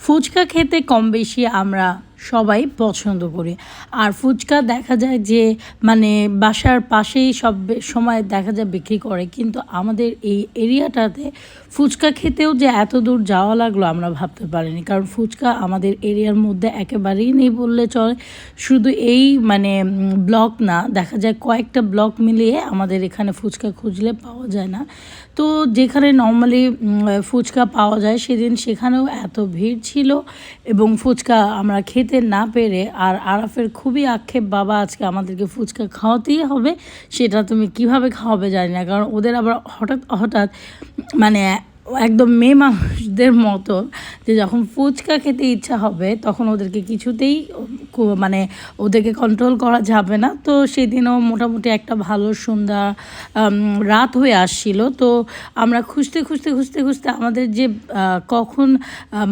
ফুচকা খেতে কম বেশি আমরা সবাই পছন্দ করি। আর ফুচকা দেখা যায় যে মানে বাসার পাশেই সব সময় দেখা যায় বিক্রি করে। কিন্তু আমাদের এই এরিয়াটাতে ফুচকা খেতেও যে এত দূর যাওয়া লাগল আমরা ভাবতে পারিনি। কারণ ফুচকা আমাদের এরিয়ার মধ্যে একেবারেই নেই বললে চলে। শুধু এই মানে ব্লক না, দেখা যায় কয়েকটা ব্লক মিলিয়ে আমাদের এখানে ফুচকা খুঁজলে পাওয়া যায় না। তো যেখানে নর্মালি ফুচকা পাওয়া যায় সেদিন সেখানেও এত ভিড় ছিল এবং ফুচকা আমরা খেতে না পেরে আর আরাফের খুবই আক্ষেপ, বাবা, আজকে আমাদেরকে ফুচকা খাওয়াতেই হবে, সেটা তুমি কীভাবে খাওয়াবে জানি না। কারণ ওদের আবার হঠাৎ হঠাৎ মানে একদম মেয়ে মানুষদের মতো যে যখন ফুচকা খেতে ইচ্ছা হবে, তখন ওদেরকে কিছুতেই মানে ওদেরকে কন্ট্রোল করা যাবে না। তো সেদিনও মোটামুটি একটা ভালো সন্ধ্যা রাত হয়ে আসছিল। তো আমরা খুঁজতে খুঁজতে খুঁজতে খুঁজতে আমাদের যে কখন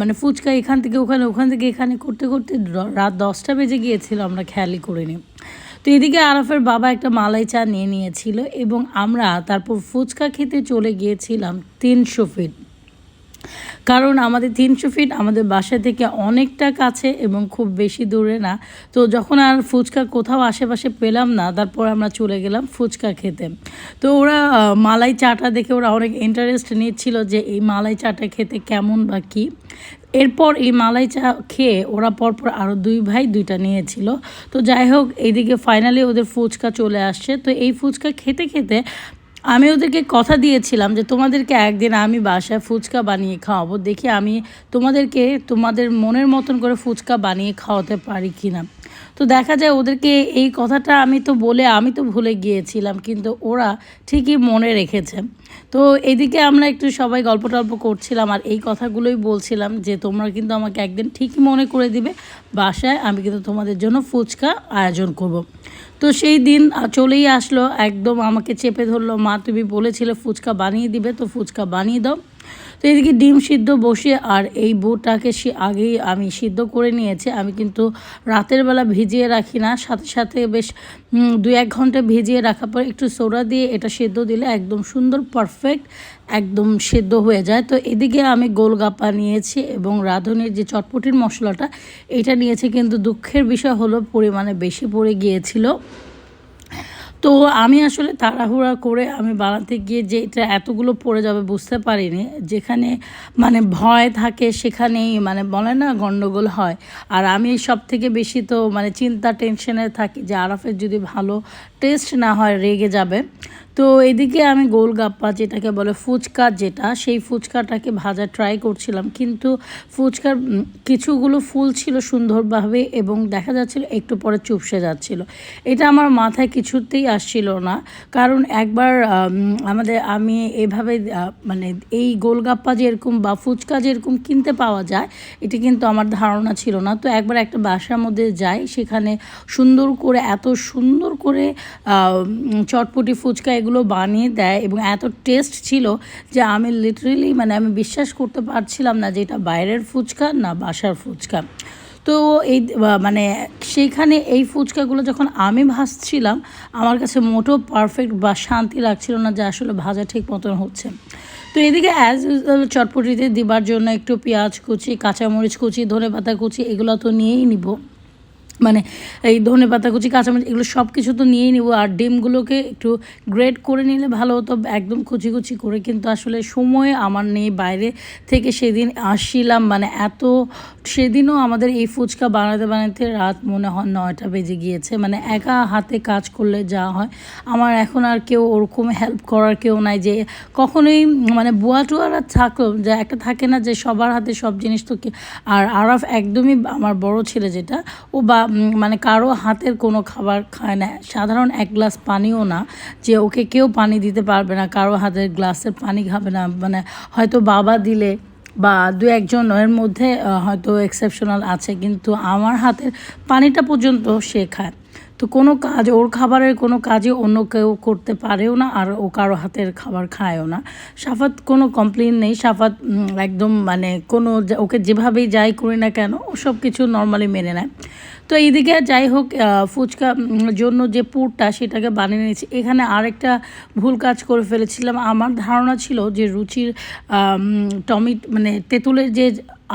মানে ফুচকা এখান থেকে, ওখানে, ওখান থেকে এখানে করতে করতে রাত দশটা বেজে গিয়েছিল, আমরা খেয়ালই করিনি। তো এদিকে আরাফের বাবা একটা মালাই চা নিয়ে নিয়েছিল এবং আমরা তারপর ফুচকা খেতে চলে গিয়েছিলাম তিনশো ফিট কারণ আমাদের তিনশো ফিট আমাদের বাসা থেকে অনেকটা কাছে এবং খুব বেশি দূরে না। তো যখন আর ফুচকা কোথাও আশেপাশে পেলাম না, তারপর আমরা চলে গেলাম ফুচকা খেতে। তো ওরা মালাই চাটা দেখে ওরা অনেক ইন্টারেস্ট নিচ্ছিল যে এই মালাই চাটা খেতে কেমন বা কী। এরপর এই মালাই চা খেয়ে ওরা পরপর আরও দুই ভাই দুইটা নিয়েছিল। তো যাই হোক, এইদিকে ফাইনালি ওদের ফুচকা চলে আসছে। তো এই ফুচকা খেতে খেতে আমি ওদেরকে কথা দিয়েছিলাম যে, তোমাদেরকে একদিন আমি বাসায় ফুচকা বানিয়ে খাওয়াবো। দেখি আমি তোমাদেরকে তোমাদের মনের মতন করে ফুচকা বানিয়ে খাওয়াতে পারি কি না তো দেখা যায় ওদেরকে এই কথাটা আমি তো বলে আমি তো ভুলে গিয়েছিলাম, কিন্তু ওরা ঠিকই মনে রেখেছে তো এদিকে আমরা একটু সবাই গল্প টল্প করছিলাম আর এই কথাগুলোই বলছিলাম যে তোমরা কিন্তু আমাকে একদিন ঠিকই মনে করে দিবে, বাসায় আমি কিন্তু তোমাদের জন্য ফুচকা আয়োজন করব। তো সেই দিন চলেই আসলো, একদম আমাকে চেপে ধরলো, মা, তুমি বলেছিলে ফুচকা বানিয়ে দিবে, তো ফুচকা বানিয়ে দাও তো এদিকে ডিম সিদ্ধ বসে আর এই বুটটাকে সে আগেই আমি সিদ্ধ করে নিয়েছি। আমি কিন্তু রাতের বেলা ভিজিয়ে রাখি না। সাথে সাথে বেশ দু এক ঘণ্টা ভিজিয়ে রাখার পর একটু সোডা দিয়ে এটা সেদ্ধ দিলে একদম সুন্দর পারফেক্ট একদম সেদ্ধ হয়ে যায়। তো এদিকে আমি গোলগাপ্পা নিয়েছি এবং রাঁধুনির যে চটপটির মশলাটা, এটা নিয়েছি কিন্তু দুঃখের বিষয় হলো পরিমাণে বেশি পড়ে গিয়েছিল। তো আমি আসলে তাড়াহুড়া করে আমি বানাতে গিয়ে যে এটা এতগুলো পড়ে যাবে বুঝতে পারিনি। যেখানে মানে ভয় থাকে সেখানেই মানে বলে না গণ্ডগোল হয়। আর আমি সব থেকে বেশি তো মানে চিন্তা টেনশনে থাকি যে আরাফের যদি ভালো টেস্ট না হয়, রেগে যাবে। তো এদিকে আমি গোলগাপ্পা যেটাকে বলে ফুচকা যেটা, সেই ফুচকাটাকে ভাজা ট্রাই করছিলাম। কিন্তু ফুচকার কিছুগুলো ফুল ছিল সুন্দরভাবে এবং দেখা যাচ্ছিল একটু পরে চুপসে যাচ্ছিল। এটা আমার মাথায় কিছুতেই আসছিল না। কারণ একবার আমাদের, আমি এভাবে মানে এই গোলগাপ্পা যেরকম বা ফুচকা যেরকম কিনতে পাওয়া যায়, এটা কিন্তু আমার ধারণা ছিল না। তো একবার একটা বাসার মধ্যে যাই, সেখানে সুন্দর করে, এত সুন্দর করে চটপটি ফুচকা এগুলো বানিয়ে দেয় এবং এত টেস্ট ছিল যে আমি লিটারেলি মানে আমি বিশ্বাস করতে পারছিলাম না যে এটা বাইরের ফুচকা না বাসার ফুচকা। তো এই মানে সেইখানে এই ফুচকাগুলো যখন আমি ভাজছিলাম, আমার কাছে মোটো পারফেক্ট বা শান্তি লাগছিল না যে আসলে ভাজা ঠিক মতন হচ্ছে। তো এদিকে অ্যাজ ইউজুয়াল চটপটিতে দিবার জন্য একটু পেঁয়াজ কুচি, কাঁচামরিচ কুচি ধনে পাতা কুচি, এগুলো তো নিয়েই নিব। মানে এই ধনে পাতা কুচি, কাঁচামরিচ, এগুলো সব কিছু তো নিয়েই নিব। আর ডিমগুলোকে একটু গ্রেড করে নিলে ভালো হতো, একদম কুচি কুচি করে। কিন্তু আসলে সময় আমার নেই বাইরে থেকে সেদিন আসছিলাম। মানে এত, সেদিনও আমাদের এই ফুচকা বানাতে বানাতে রাত মনে হয় নয়টা বেজে গিয়েছে। মানে একা হাতে কাজ করলে যা হয়। আমার এখন আর কেউ ওরকম হেল্প করার কেউ নাই যে কখনোই মানে বুয়া টুয়ারা থাকো যে একটা থাকে না যে সবার হাতে সব জিনিস তো আর আরাফ একদমই আমার বড় ছেলে যেটা, ও বা মানে কারও হাতের কোনো খাবার খায় না। সাধারণ এক গ্লাস পানিও না যে ওকে কেউ পানি দিতে পারবে না, কারও হাতের গ্লাসের পানি খাবে না। মানে হয়তো বাবা দিলে বা দু একজন এর মধ্যে হয়তো এক্সেপশনাল আছে, কিন্তু আমার হাতের পানিটা পর্যন্ত সে খায় তো কোনো কাজ, ওর খাবারের কোনো কাজই অন্য কেউ করতে পারেও না আর ও কারও হাতের খাবার খায়ও না। সাফাত কোনো কমপ্লেন নেই। সাফাত একদম মানে কোনো ওকে যেভাবেই যাই করি না কেন, ও সব কিছু নর্মালি মেনে নেয়। তো এইদিকে যাই হোক ফুচকা জন্য যে পুরটা সেটাকে বানিয়ে নিয়েছি। এখানে আরেকটা ভুল কাজ করে ফেলেছিলাম। আমার ধারণা ছিল যে রুচির টমিট মানে তেঁতুলের যে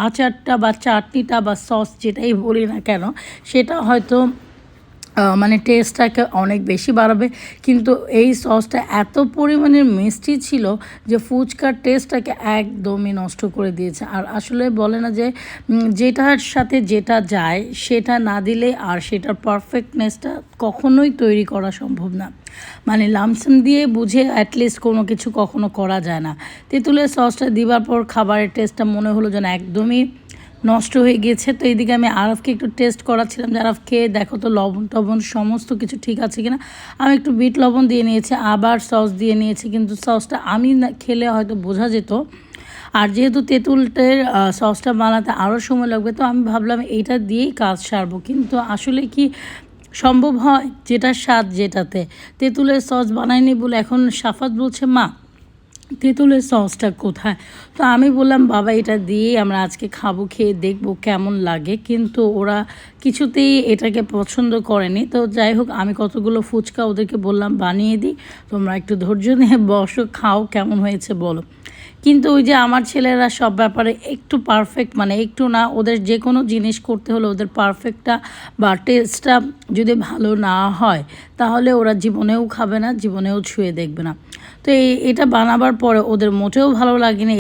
আচারটা বা চাটনিটা বা সস যেটাই বলি না কেন, সেটা হয়তো মানে টেস্টটাকে অনেক বেশি বাড়াবে। কিন্তু এই সসটা এত পরিমাণের মিষ্টি ছিল যে ফুচকার টেস্টটাকে একদমই নষ্ট করে দিয়েছে। আর আসলে বলে না যে যেটার সাথে যেটা যায়, সেটা না দিলে আর সেটার পারফেক্টনেসটা কখনোই তৈরি করা সম্ভব না। মানে লামসাম দিয়ে বুঝে অ্যাটলিস্ট কোনো কিছু কখনো করা যায় না। তেঁতুলের সসটা দিবার পর খাবারের টেস্টটা মনে হলো যেন একদমই নষ্ট হয়ে গেছে। তো এইদিকে আমি আরফকে একটু টেস্ট করাচ্ছিলাম যে, আরফ, খেয়ে দেখো তো, লবণ টবণ সমস্ত কিছু ঠিক আছে কিনা? আমি একটু বিট লবণ দিয়ে নিয়েছি, আবার সস দিয়ে নিয়েছি, কিন্তু সসটা আমি খেলে হয়তো বোঝা যেত। আর যেহেতু তেঁতুলটের সসটা বানাতে আরও সময় লাগবে, তো আমি ভাবলাম এইটা দিয়েই কাজ সারবো। কিন্তু আসলে কি সম্ভব হয়? যেটার স্বাদ যেটাতে। তেঁতুলের সস বানায়নি বলে এখন সাফাত বলছে মা তেঁতুলের সসটা কোথায়? তো আমি বললাম, বাবা, এটা দিয়েই আমরা আজকে খাব, খেয়ে দেখব কেমন লাগে। কিন্তু ওরা কিছুতেই এটাকে পছন্দ করেনি। তো যাই হোক, আমি কতগুলো ফুচকা ওদেরকে বললাম, বানিয়ে দিই, তোমরা একটু ধৈর্য নিয়ে বসো, খাও, কেমন হয়েছে বলো। কিন্তু ওই যে আমার ছেলেরা সব ব্যাপারে একটু পারফেক্ট মানে একটু না, ওদের যে কোনো জিনিস করতে হলে ওদের পারফেক্টটা বা টেস্টটা যদি ভালো না হয়, তাহলে ওরা জীবনেও খাবে না, জীবনেও ছুঁয়ে দেখবে না। তো এটা বানাবার পরে ওদের মোটেও ভালো লাগেনি।